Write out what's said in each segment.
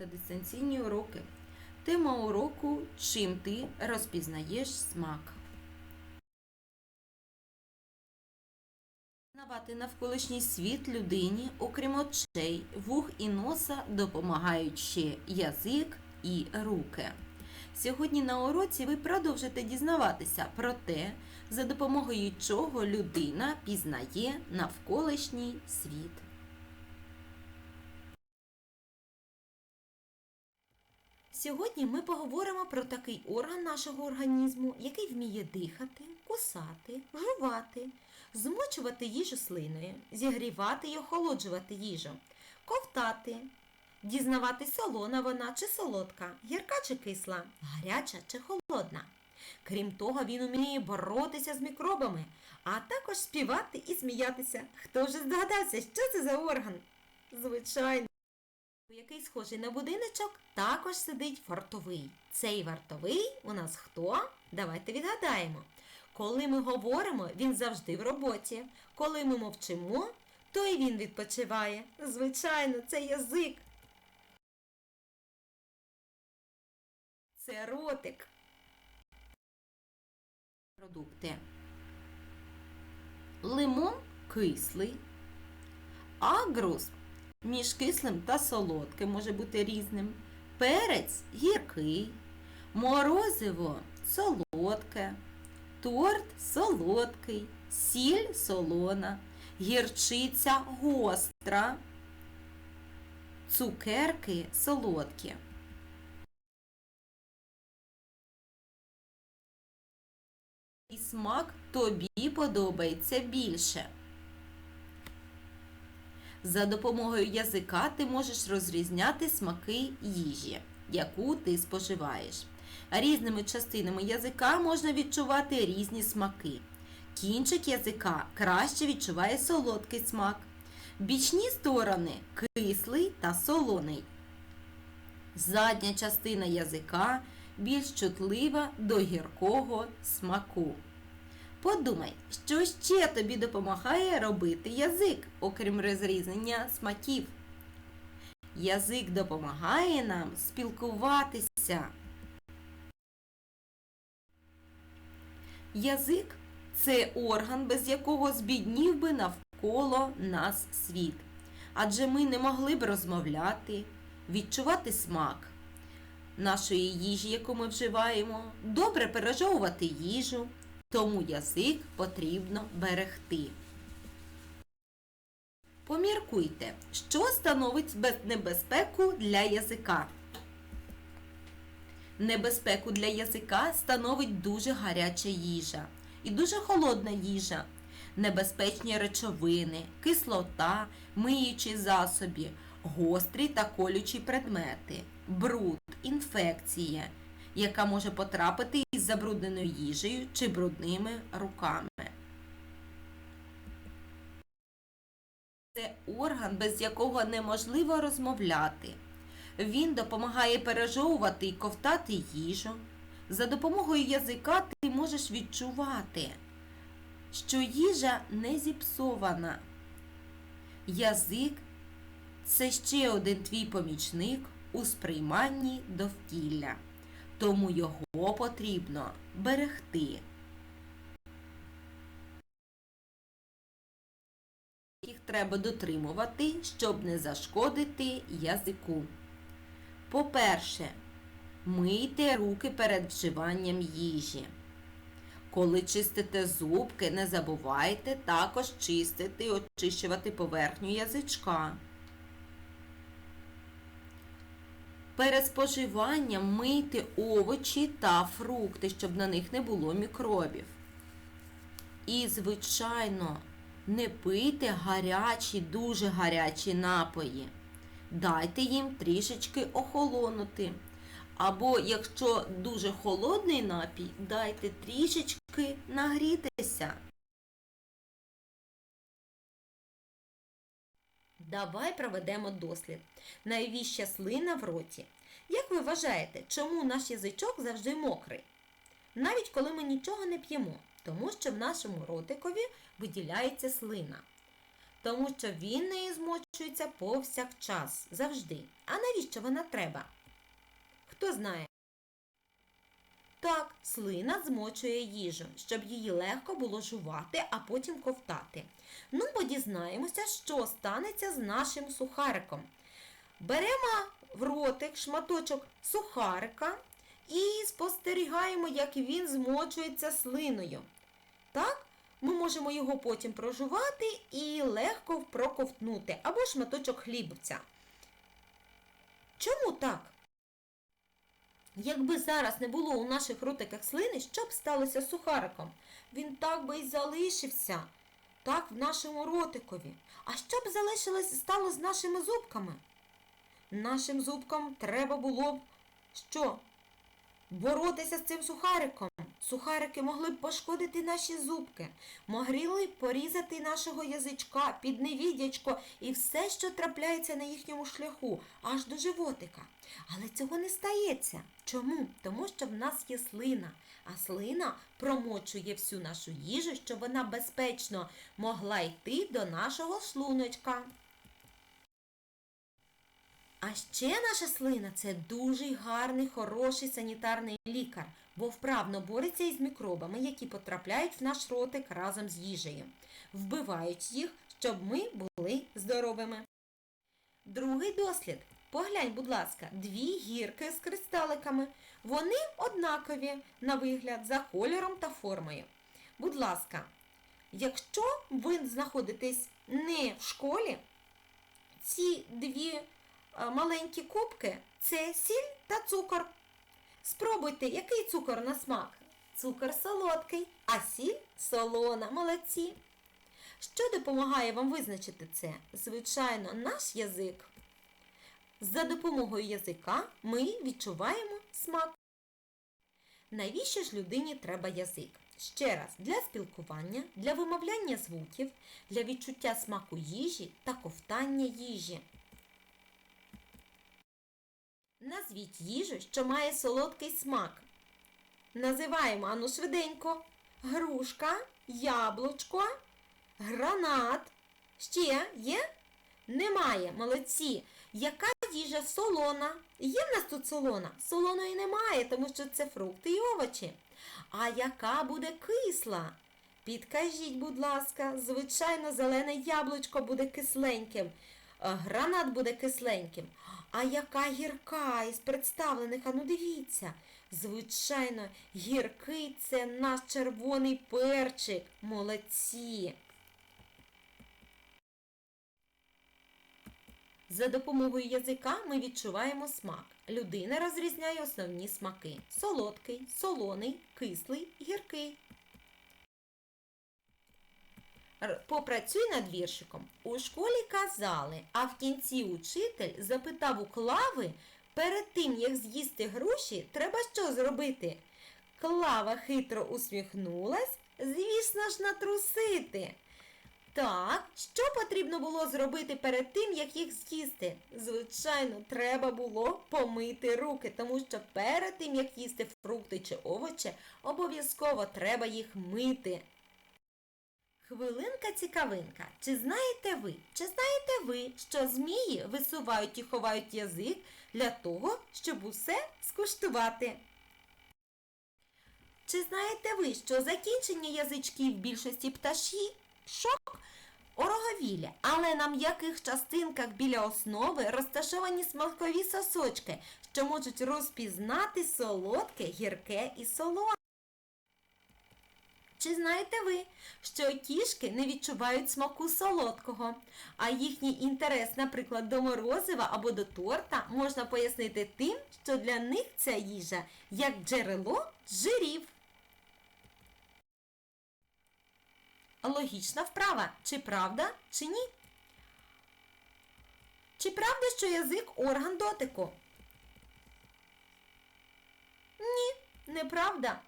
та дистанційні уроки. Тема уроку Чим ти розпізнаєш смак. Пізнавати навколишній світ людині, окрім очей, вух і носа, допомагають ще язик і руки. Сьогодні на уроці ви продовжите дізнаватися про те, за допомогою чого людина пізнає навколишній світ. Сьогодні ми поговоримо про такий орган нашого організму, який вміє дихати, кусати, жувати, змочувати їжу слиною, зігрівати і охолоджувати їжу, ковтати, дізнавати солона вона чи солодка, гірка чи кисла, гаряча чи холодна. Крім того, він уміє боротися з мікробами, а також співати і сміятися. Хто вже здогадався, що це за орган? Звичайно. Який схожий на будиночок, також сидить вартовий. Цей вартовий у нас хто? Давайте відгадаємо. Коли ми говоримо, він завжди в роботі. Коли ми мовчимо, то і він відпочиває. Звичайно, це язик. Це ротик. Продукти. Лимон кислий, агрус між кислим та солодким може бути різним. Перець гіркий, морозиво солодке, торт солодкий, сіль солона, гірчиця гостра, цукерки солодкі. І смак тобі подобається більше. За допомогою язика ти можеш розрізняти смаки їжі, яку ти споживаєш. Різними частинами язика можна відчувати різні смаки. Кінчик язика краще відчуває солодкий смак. Бічні сторони кислий та солоний. Задня частина язика більш чутлива до гіркого смаку. Подумай, що ще тобі допомагає робити язик, окрім розрізнення смаків. Язик допомагає нам спілкуватися. Язик це орган, без якого збіднів би навколо нас світ. Адже ми не могли б розмовляти, відчувати смак нашої їжі, яку ми вживаємо, добре пережовувати їжу. Тому язик потрібно берегти. Поміркуйте, що становить небезпеку для язика. Небезпеку для язика становить дуже гаряча їжа і дуже холодна їжа, небезпечні речовини, кислота, миючі засоби, гострі та колючі предмети, бруд, інфекція яка може потрапити забрудненою їжею чи брудними руками. Це орган, без якого неможливо розмовляти. Він допомагає пережовувати і ковтати їжу. За допомогою язика ти можеш відчувати, що їжа не зіпсована. Язик це ще один твій помічник у сприйманні довкілля тому його потрібно берегти. Їх треба дотримувати, щоб не зашкодити язику. По-перше, мийте руки перед вживанням їжі. Коли чистите зубки, не забувайте також чистити і очищувати поверхню язичка. Перед споживанням мийте овочі та фрукти, щоб на них не було мікробів. І, звичайно, не пийте гарячі, дуже гарячі напої. Дайте їм трішечки охолонути. Або, якщо дуже холодний напій, дайте трішечки нагрітися. Давай проведемо дослід. Найвіща слина в роті. Як ви вважаєте, чому наш язичок завжди мокрий? Навіть коли ми нічого не п'ємо, тому що в нашому ротикові виділяється слина. тому що він нею змочується повсякчас, завжди. А навіщо вона треба? Хто знає? Так, слина змочує їжу, щоб її легко було жувати, а потім ковтати. Ну, бо дізнаємося, що станеться з нашим сухариком. Беремо в ротик шматочок сухарика і спостерігаємо, як він змочується слиною. Так, ми можемо його потім прожувати і легко проковтнути, або шматочок хлібця. Чому так? Якби зараз не було у наших ротиках слини, що б сталося з сухариком? Він так би й залишився, так в нашому ротикові. А що б залишилось стало з нашими зубками? Нашим зубкам треба було б що? Боротися з цим сухариком. Сухарики могли б пошкодити наші зубки, могли б порізати нашого язичка, підневідячко і все, що трапляється на їхньому шляху, аж до животика. Але цього не стається. Чому? Тому що в нас є слина, а слина промочує всю нашу їжу, щоб вона безпечно могла йти до нашого шлуночка. А ще наша слина це дуже гарний, хороший санітарний лікар, бо вправно бореться із мікробами, які потрапляють в наш ротик разом з їжею, вбивають їх, щоб ми були здоровими. Другий дослід. Поглянь, будь ласка, дві гірки з кристаликами. Вони однакові на вигляд за кольором та формою. Будь ласка, якщо ви знаходитесь не в школі, ці дві маленькі кубки це сіль та цукор. Спробуйте, який цукор на смак? Цукор солодкий, а сіль солона. Молодці. Що допомагає вам визначити це? Звичайно, наш язик. За допомогою язика ми відчуваємо смак. Навіщо ж людині треба язик? Ще раз, для спілкування, для вимовляння звуків, для відчуття смаку їжі та ковтання їжі. Назвіть їжу, що має солодкий смак. Називаємо ану швиденько. Грушка, яблучко, гранат. Ще є? Немає, молодці. Яка їжа солона? Є в нас тут солона? Солоної немає, тому що це фрукти і овочі. А яка буде кисла? Підкажіть, будь ласка, звичайно, зелене яблучко буде кисленьким, е, гранат буде кисленьким. А яка гірка із представлених, ану дивіться. Звичайно, гіркий це наш червоний перчик. Молодці. За допомогою язика ми відчуваємо смак. Людина розрізняє основні смаки: солодкий, солоний, кислий, гіркий. Попрацюй над віршиком. У школі казали, а в кінці учитель запитав у клави, перед тим, як з'їсти груші, треба що зробити? Клава хитро усміхнулась, звісно ж, натрусити. Так, що потрібно було зробити перед тим, як їх з'їсти? Звичайно, треба було помити руки, тому що перед тим, як їсти фрукти чи овочі, обов'язково треба їх мити. Хвилинка цікавинка. Чи знаєте ви, чи знаєте ви, що змії висувають і ховають язик для того, щоб усе скуштувати? Чи знаєте ви, що закінчення язичків більшості пташі шок ороговілі, але на м'яких частинках біля основи розташовані смакові сосочки, що можуть розпізнати солодке, гірке і солоне. Чи знаєте ви, що кішки не відчувають смаку солодкого, а їхній інтерес, наприклад, до морозива або до торта можна пояснити тим, що для них ця їжа як джерело жирів. Логічна вправа, чи правда, чи ні? Чи правда, що язик орган дотику? Ні, неправда.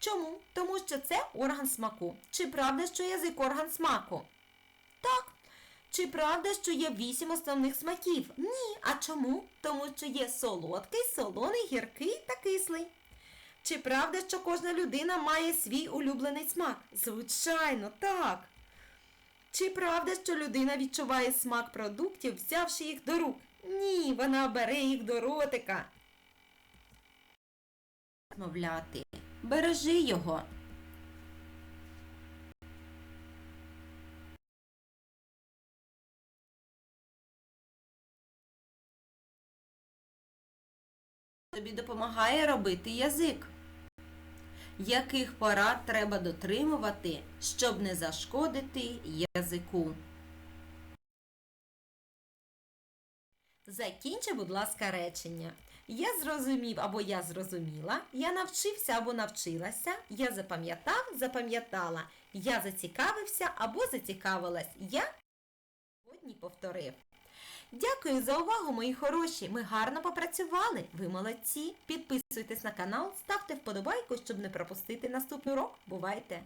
Чому? Тому що це орган смаку. Чи правда, що язик орган смаку? Так. Чи правда, що є вісім основних смаків? Ні. А чому? Тому що є солодкий, солоний, гіркий та кислий. Чи правда, що кожна людина має свій улюблений смак? Звичайно, так. Чи правда, що людина відчуває смак продуктів, взявши їх до рук? Ні, вона бере їх до ротика. Мовляти, бережи його. Тобі допомагає робити язик. Яких порад треба дотримувати, щоб не зашкодити язику? Закінчи, будь ласка, речення. Я зрозумів або я зрозуміла, я навчився або навчилася, я запам'ятав, запам'ятала, я зацікавився або зацікавилась, я сьогодні повторив. Дякую за увагу, мої хороші. Ми гарно попрацювали. Ви молодці. Підписуйтесь на канал, ставте вподобайку, щоб не пропустити наступний урок. Бувайте!